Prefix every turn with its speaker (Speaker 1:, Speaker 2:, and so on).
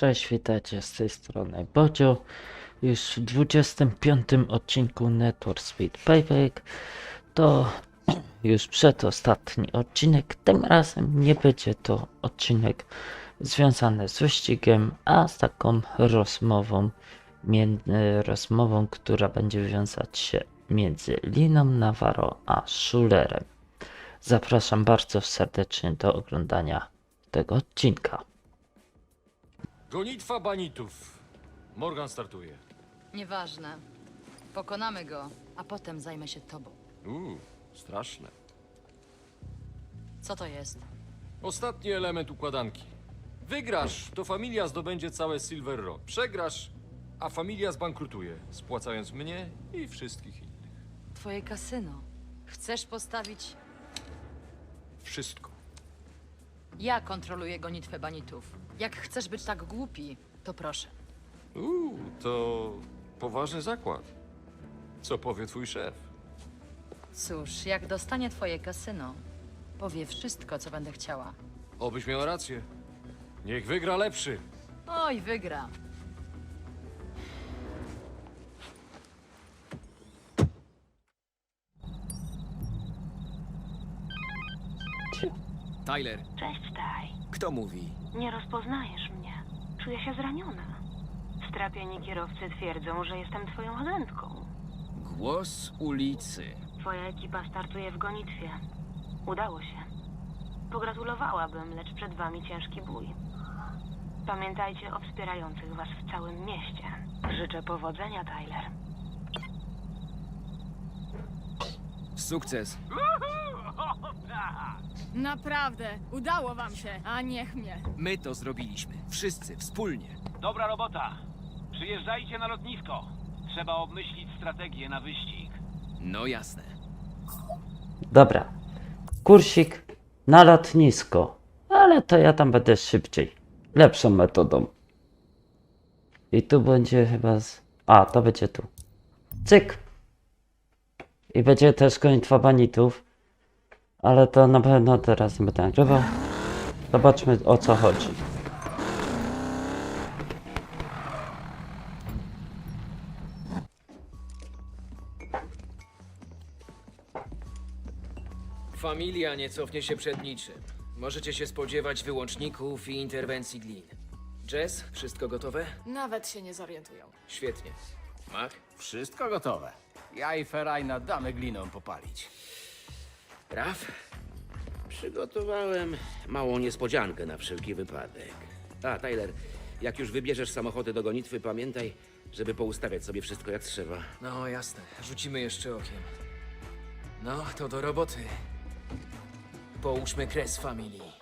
Speaker 1: Cześć, witajcie z tej strony Bodzio. Już w 25 odcinku Network Speed Payback. To już przedostatni odcinek. Tym razem nie będzie to odcinek związany z wyścigiem, a z taką rozmową, rozmową, która będzie wiązać się między Liną Navarro a Schulerem. Zapraszam bardzo serdecznie do oglądania tego odcinka.
Speaker 2: Gonitwa banitów. Morgan startuje.
Speaker 3: Nieważne. Pokonamy go, a potem zajmę się tobą.
Speaker 2: Uuu, straszne.
Speaker 3: Co to jest?
Speaker 2: Ostatni element układanki. Wygrasz, to familia zdobędzie całe Silver Rock. Przegrasz, a familia zbankrutuje, spłacając mnie i wszystkich innych.
Speaker 3: Twoje kasyno. Chcesz postawić?
Speaker 2: Wszystko.
Speaker 3: Ja kontroluję gonitwę banitów. Jak chcesz być tak głupi, to proszę.
Speaker 2: Uuu, to poważny zakład. Co powie twój szef?
Speaker 3: Cóż, jak dostanie twoje kasyno, powie wszystko, co będę chciała.
Speaker 2: Obyś miał rację. Niech wygra lepszy.
Speaker 3: Oj, wygra.
Speaker 4: Tyler,
Speaker 5: Cześć, Taj.
Speaker 4: kto mówi?
Speaker 5: Nie rozpoznajesz mnie. Czuję się zraniona. Strapieni kierowcy twierdzą, że jestem twoją agentką.
Speaker 4: Głos ulicy.
Speaker 5: Twoja ekipa startuje w gonitwie. Udało się. Pogratulowałabym, lecz przed wami ciężki bój. Pamiętajcie o wspierających was w całym mieście. Życzę powodzenia, Tyler.
Speaker 4: Sukces.
Speaker 6: Naprawdę, udało wam się, a niech mnie.
Speaker 4: My to zrobiliśmy. Wszyscy, wspólnie.
Speaker 7: Dobra robota. Przyjeżdżajcie na lotnisko. Trzeba obmyślić strategię na wyścig.
Speaker 4: No jasne.
Speaker 1: Dobra. Kursik na lotnisko. Ale to ja tam będę szybciej. Lepszą metodą. I tu będzie chyba z... A, to będzie tu. Cyk. I będzie też gonitwa banitów. Ale to na pewno teraz nie będę nagrywał. Zobaczmy o co chodzi.
Speaker 4: Familia nie cofnie się przed niczym. Możecie się spodziewać wyłączników i interwencji glin. Jess, wszystko gotowe?
Speaker 6: Nawet się nie zorientują.
Speaker 4: Świetnie. Mac?
Speaker 8: Wszystko gotowe. Ja i Ferajna damy gliną popalić.
Speaker 4: Raf?
Speaker 9: Przygotowałem małą niespodziankę na wszelki wypadek. A, Tyler, jak już wybierzesz samochody do gonitwy, pamiętaj, żeby poustawiać sobie wszystko jak trzeba.
Speaker 4: No jasne. Rzucimy jeszcze okiem. No, to do roboty. Połóżmy kres familii.